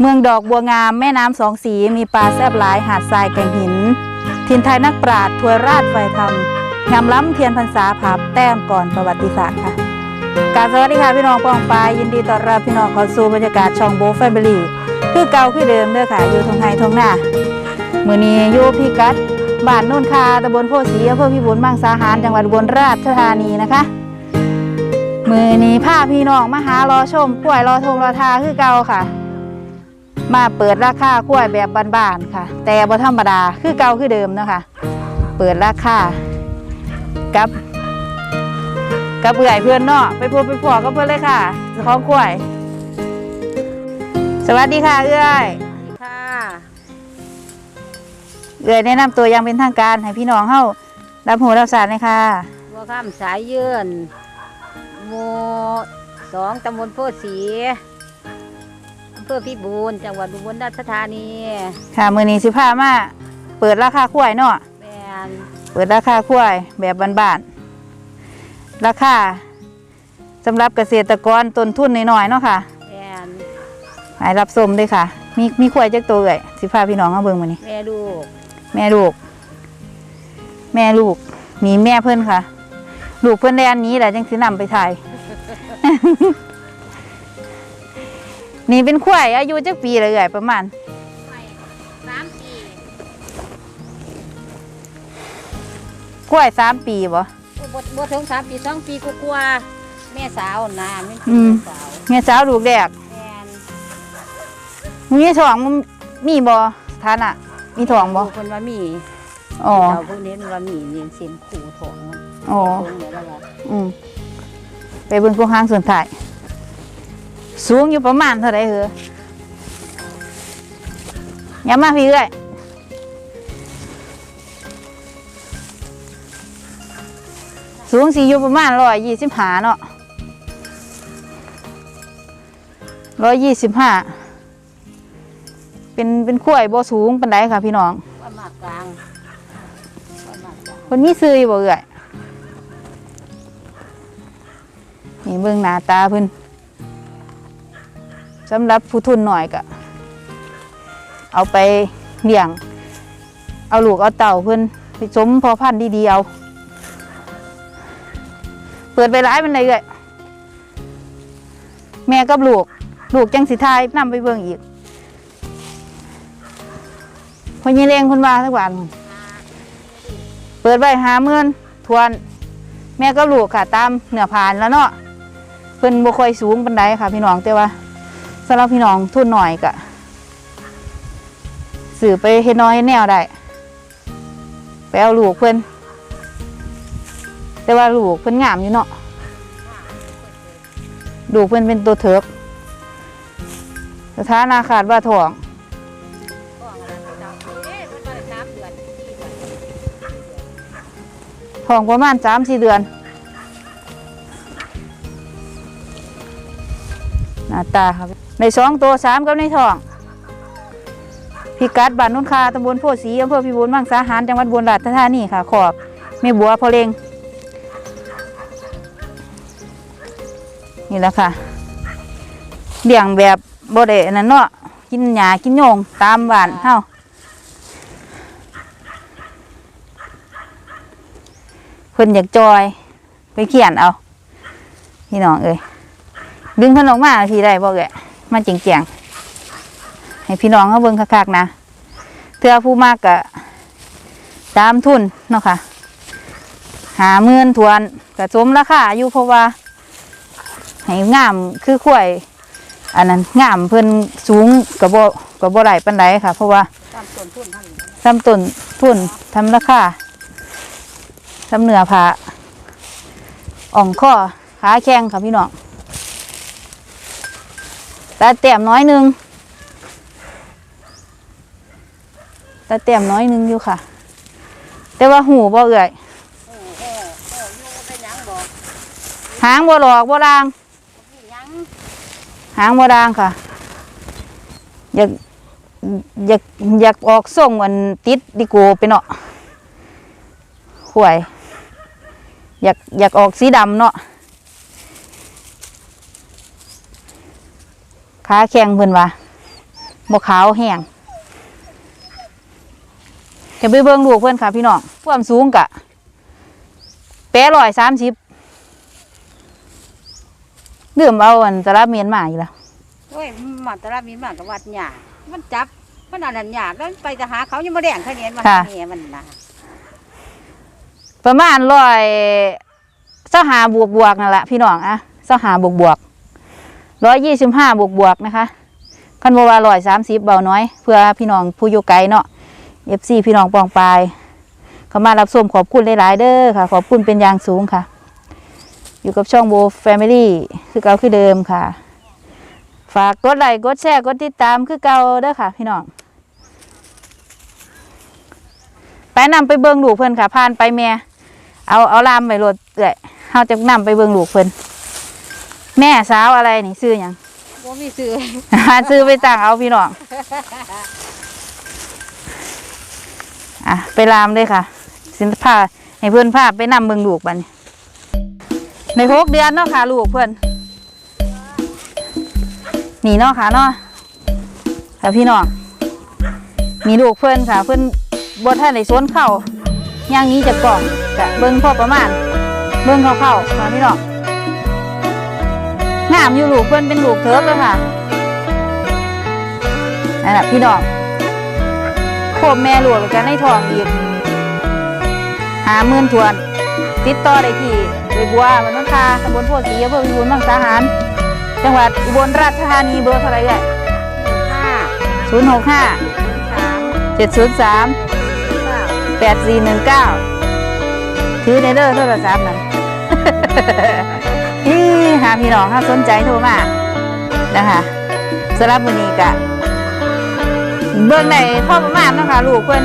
เมืองดอกบัวงามแม่น้ำสองสีมีปลาแซบหลายหาดทรายแก่งหิน ทินไทยนักปราดถวยราชไฟธรรมงามล้ำเทียนพรรษาผับแต้มก่อนประวัติศาสตร์ค่ะการสวัสดีค่ะพี่น้องปองปายยินดีต้อนรับพี่น้องเข้าสู่บรรยากาศช่องโบแฟมิลี่คือเก่าคือเดิมเด้อค่ะ อยู่ทงไฮทงหน้ามือนี้อยู่พี่กัดบ้านโน่นคาตำบลโพสีอำเภอพิบูลมังสาหารจังหวัดอุบลราชธานีนะคะ มือนี้พาพี่น้องมาหารอชมกล้วยรอทงรอทาคือเก่าค่ะ มาเปิดราคากล้วยแบบบ้านๆค่ะ แต่บ่ธรรมดาคือเก่าคือเดิมเนาะคะเปิดราคากับกับเอื่อยเพื่อนเนาะไปพบไปพอกับเพื่อนเลยค่ะเจ้าของกล้วยสวัสดีค่ะเอื้อยค่ะเอื้อยแนะนำตัวอย่างเป็นทางการให้พี่น้องเฮารับหูรับสารเลยค่ะบัวข้ามสายเยื่นหมู่สองตำบลโพธิ์ศรีอำเภอพิบูลจังหวัดอุบลราชธานีค่ะมือนี้สิพามาเปิดราคากล้วยเนาะแมนเปิดราคากล้วยแบบบ้านๆราคาสำหรับเกษตรกรต้นทุนน้อยๆเนาะค่ะแมนหายรับสมด้วยค่ะ มีมีกล้วยจักตัวเอ่ยสิพาพี่น้องเอาเบิ่งมานี่แม่ลูกแม่ลูก แม่ลูกมีแม่เพิ่นค่ะ ลูกเพิ่นได้อันนี้แหละจังสินำไปถ่าย นี่เป็นควายอายุจักปีเลยเอ่ยประมาณสามปีกล้วยสามปีบ่บัวบัวถึงสามปีสองปีกว่าๆแม่สาวนาแม่อืมสาวแม่สาวลูกแรกแมนมีท้องมันมีบ่ฐานะมีท้องบ่ลูกคนว่ามีอ๋อ เจ้าพวกนี้มันว่ามีเลี้ยงเส้นขู่ท้องมันอ๋อคงเดี๋ยวแล้วล่ะอืมไปเบิ่งพวกห้างส่วนถ่าย สูงอยู่ประมาณเท่าไรเหรออย่ามาพี่เอ้ยสูงสีอยู่ประมาณร้อยยี่สิบห้าเนาะร้อยยี่สิบห้าเป็นเป็นขั้วบ่สูงปันไดค่ะพี่น้องว่ามากกลางว่ามากกลางคนมีซื้ออยู่บ่เอ่ยนี่เบิ่งหน้าตาเพิ่น สำหรับผู้ทุนหน่อยก็เอาไปเลี้ยง เอาลูกเอาเต่าเพิ่อนไปสมพอพันธุ์ดีๆเอา เปิดไปร้ายมันเลยเอ่ยแม่กับลูก ลูกจังสิทายนำไปเบิ่งอีกพอยีเรงคนว่าสักวัน เปิดไว้หาเมื่นทวน แม่ก็ลูกค่ะตามเหนือผ่านแล้วเนาะเพิ่นบ่ค่อยสูงปานใดค่ะพี่น้องแต่ว่า สำหรับพี่น้องทุนหน่อยก็สื่อไปเฮ็ดน้อยเฮ็ดแนวได้ไปเอาลูกเพิ่อนแต่ว่าลูกเพิ่อนงามอยู่เนาะลูกเพิ่อนเป็นตัวเถิกสถานะขาดว่าท้องทองป้อมอันท้องประมาณสามสี่เดือน หน้าตาครับ ในสองตัวสามกับในท้องพิกัดบ้านนุ่นคาตำบลโพธิ์ศรีอำเภอพิบูลมังสาหารจังหวัดบุรีรัมย์ธานีค่ะ ขอบแม่บัวพอเลงนี่แหละค่ะเลี้ยงแบบบ่ได้อันนั้นเนาะกินหญ้ากินโยงตามบ้านเฮาเพิ่นอยากจอยไปเขียนเอา พี่น้องเอ้ย ดึงเพิ่นออกมาทีได้บ่เอ้ยมาเจียงๆให้พี่น้องเขาเบิ่งคักๆนะเทือผู้มากกะตามทุนเนาะค่ะ หาเมื่นทวนกะสมราคาอยู่เพราะว่า ให้งามคือข่วยอันนั้นงามเพิ่นสูงกับบ่กับบ่ไหลปานใดค่ะ เพราะว่าตามต้นทุนเท่านี้ทำต้นทุนทำราคาทำเหนือผ้าอ่องข้อขาแข้งค่ะพี่น้อง ตาเต็มน้อยนึงตาเต็มน้อยนึงอยู่ค่ะ แต่ว่าหูบ่เอื่อยโอ้โอ้โอ้อยู่เป็นหยังบอกหางบ่หลอกบ่รางหางบ่รางค่ะ อยากอยากอยากออกส่งมันติดดิโกไปเนาะข่วย อยากอยากออกสีดำเนาะ ขาแข็งเพิ่นว่าบกขาวแห้งจะไปเบิ่งลูกเพื่อนค่ะพี่น้องความสูงกะแปดร้อยสามสิบเดื่มเอาอันตะรับเมียนมาอยู่แล้วโอ้ยมันตรามีมากกับวัดหยามันจับมันอันนั้นหยาแล้วไปจะหาเขายังมาแดงเขาเนี่ยมาหาเนี่ยมันนะประมาณร้อยเส้าหาบวกบวกๆนั่นแหละพี่น้องอะเส้าหาบวกบวก ร้อยยี่สิบห้าบวกบวกนะคะคันบว่าร้อยสามสิบเบาน้อย เพื่อพี่น้องผู้อยู่ไกลเนาะเอฟซีพี่น้องปองปายเขามารับชมขอบคุณหลาย ๆ เด้อค่ะ ขอบคุณเป็นอย่างสูงค่ะ อยู่กับช่องโบแฟมิลี่คือเก่าคือเดิมค่ะ ฝากกดไลค์กดแชร์กดติดตามคือเก่าเด้อค่ะ พี่น้องไปนำไปเบิ่งลูกเพิ่นค่ะผ่านไปแม่เอาเอาลามไปรถเอื้อยเฮาจะนำไปเบิ่งลูกเพิ่น แม่สาวอะไรนี่ซื้อหยังว่ามีซื้อ หาซื้อไปตั้งเอาพี่น้อง อะ ไปลามเลยค่ะ สินผ้าให้เพื่อนผ้าไปนำเบิ่งลูกบัดนในหกเดือนเนาะค่ะลูกเพื่อนนี่เนาะค่ะเนาะค่ะพี่น้องมีลูกเพื่อนค่ะ เพื่อนบดท่านในสวนเข้าย่างนี้จะกล่องกะเบิ่งพอประมาณ เบิ่งเข้าๆค่ะพี่น้อง งามอยู่ลูกเพื่อนเป็นลูกเทิร์กเลยค่ะนั่นแหละพี่น้องโคบแม่ลูกแล้วกันในท้องอีกหาหมื่นทวน ติดต่อได้ที่ใบบัวมันนนคาตำบลโพธิ์ศรีอำเภอวิบูลย์มังสาหาร จังหวัดอุบลราชธานีเบอร์เท่าไรเนี่ยห้าศูนย์หกห้าเจ็ดศูนย์สามแปดสี่หนึ่งเก้าถือในเด้อโทรศัพท์นั้น พี่น้องถ้าสนใจโทรมานะคะสำหรับมือนี้กะเบิ่งในพ่อประมาณนะคะลูกเพิ่น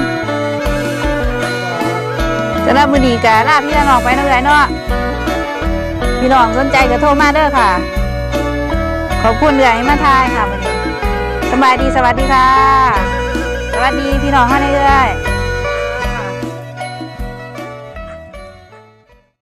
สำหรับมือนี้กะลาพี่น้องไปนาะเอ้ยเนาะพี่น้องสนใจก็โทรมาเด้อค่ะ ขอบคุณเรื่อยมาทายค่ะมื้อนี้สบายดีสวัสดีค่ะ สวัสดีพี่น้องเฮาเรื่อย